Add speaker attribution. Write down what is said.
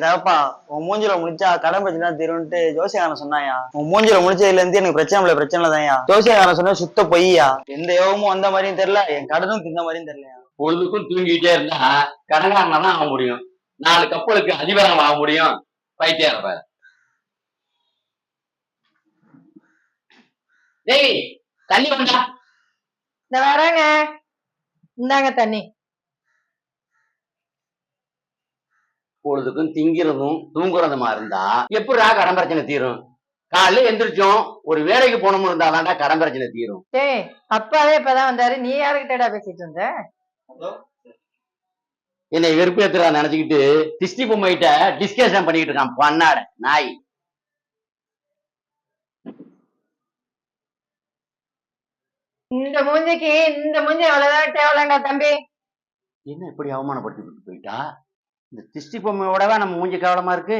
Speaker 1: தகப்பா உன் மூஞ்சில முடிச்சா கடன் பிரச்சனை தீரும்ட்டு ஜோசியக்காரன் சொன்னாயா? உன் மூஞ்சில முடிச்சதுல இருந்து எனக்கு பிரச்சனை இல்ல பிரச்சனை தான்யா ஜோசியக்காரன் சொன்ன சுத்த பொய்யா? எந்த யோகமும் வந்த மாதிரியும் தெரியல என் கடனும் திந்த மாதிரியும் தெரியலையா?
Speaker 2: பொழுதுக்கும் தூங்கிட்டே இருந்தா கடன்காரனா தான் ஆக முடியும். நாலு கப்பலுக்கு அதிபரம் ஆக முடியும். பைத்தியம் இருப்பாரு டேய் தண்ணி வந்தா.
Speaker 3: இந்த வரேங்க இந்தாங்க தண்ணி.
Speaker 2: பொழுதுக்கும் திங்கிறதும் தூங்குறதுமா இருந்தா எப்படிடா கடன் பிரச்சனை தீரும்? காலைல எந்திரிச்சோம் ஒரு வேலைக்கு போனோம்னு இருந்தா தான்டா கடன் பிரச்சனை தீரும்.
Speaker 3: டேய் அப்பாவே இப்பதான் வந்தாரு. நீ யாருக்கிட்டடா பேசிட்டு இருந்த?
Speaker 2: என்னை வெறுப்பேத்துறா நினைச்சுக்கிட்டு திஷ்டி பொம்மைகிட்ட டிஸ்கஷன் பண்ணிக்கிட்டு இருக்கான் பண்ணாட நாய்.
Speaker 3: இந்த மூஞ்சிக்கு இந்த மூஞ்சி அவ்வளவுதான் தேவலங்க தம்பி.
Speaker 2: என்ன இப்படி அவமானப்படுத்தி போயிட்டா? இந்த திஷ்டி பொம்மையோடவா நம்ம மூஞ்சி கேவலமா இருக்கு?